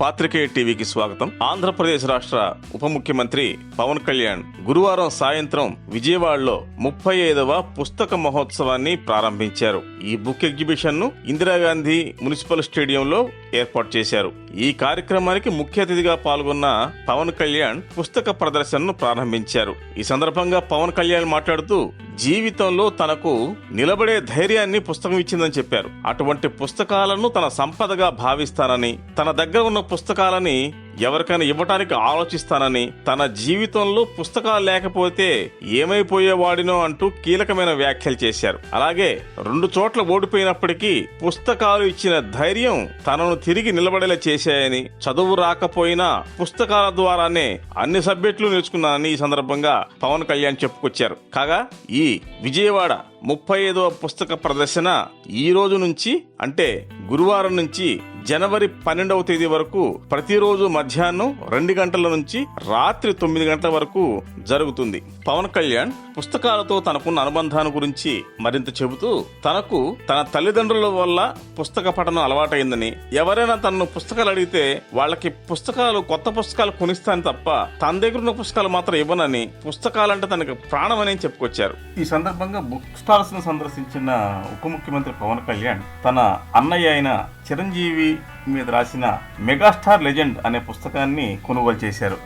పాత్రికేయ టీవీకి స్వాగతం. ఆంధ్రప్రదేశ్ రాష్ట్ర ఉప ముఖ్యమంత్రి పవన్ కళ్యాణ్ గురువారం సాయంత్రం విజయవాడలో ముప్పై ఐదవ పుస్తక మహోత్సవాన్ని ప్రారంభించారు. ఈ బుక్ ఎగ్జిబిషన్ను ఇందిరాగాంధీ మున్సిపల్ స్టేడియంలో ఏర్పాటు చేశారు. ఈ కార్యక్రమానికి ముఖ్య అతిథిగా పాల్గొన్న పవన్ కళ్యాణ్ పుస్తక ప్రదర్శనను ప్రారంభించారు. ఈ సందర్భంగా పవన్ కళ్యాణ్ మాట్లాడుతూ జీవితంలో తనకు నిలబడే ధైర్యాన్ని పుస్తకం ఇచ్చిందని చెప్పారు. అటువంటి పుస్తకాలను తన సంపదగా భావిస్తానని తన దగ్గర ఉన్న పుస్తకాలని ఎవరికైనా ఇవ్వటానికి ఆలోచిస్తానని తన జీవితంలో పుస్తకాలు లేకపోతే ఏమైపోయేవాడినో అంటూ కీలకమైన వ్యాఖ్యలు చేశారు. అలాగే రెండు చోట్ల ఓడిపోయినప్పటికీ పుస్తకాలు ఇచ్చిన ధైర్యం తనను తిరిగి నిలబడేలా చేశాయని చదువు రాకపోయినా పుస్తకాల ద్వారానే అన్ని సబ్జెక్టులు నేర్చుకున్నానని ఈ సందర్భంగా పవన్ కళ్యాణ్ చెప్పుకొచ్చారు. కాగా ఈ విజయవాడ ముప్పై ఐదవ పుస్తక ప్రదర్శన ఈ రోజు నుంచి అంటే గురువారం నుంచి జనవరి పన్నెండవ తేదీ వరకు ప్రతిరోజు మధ్యాహ్నం రెండు గంటల నుంచి రాత్రి తొమ్మిది గంటల వరకు జరుగుతుంది. పవన్ కళ్యాణ్ పుస్తకాలతో తనకున్న అనుబంధాన్ని గురించి మరింత చెబుతూ తనకు తన తల్లిదండ్రుల వల్ల పుస్తక పఠనం అలవాటైందని ఎవరైనా తనను పుస్తకాలు అడిగితే వాళ్ళకి పుస్తకాలు కొత్త పుస్తకాలు కొనిస్తాను తప్ప తన దగ్గర ఉన్న పుస్తకాలు మాత్రం ఇవ్వనని పుస్తకాలంటే తనకు ప్రాణం అని చెప్పుకొచ్చారు. ఈ సందర్భంగా బుక్ స్టాల్స్ను సందర్శించిన ఉప ముఖ్యమంత్రి పవన్ కళ్యాణ్ తన అన్నయ్య అయిన చిరంజీవి మీద రాసిన మెగాస్టార్ లెజెండ్ అనే పుస్తకాన్ని కొనుగోలు చేశారు.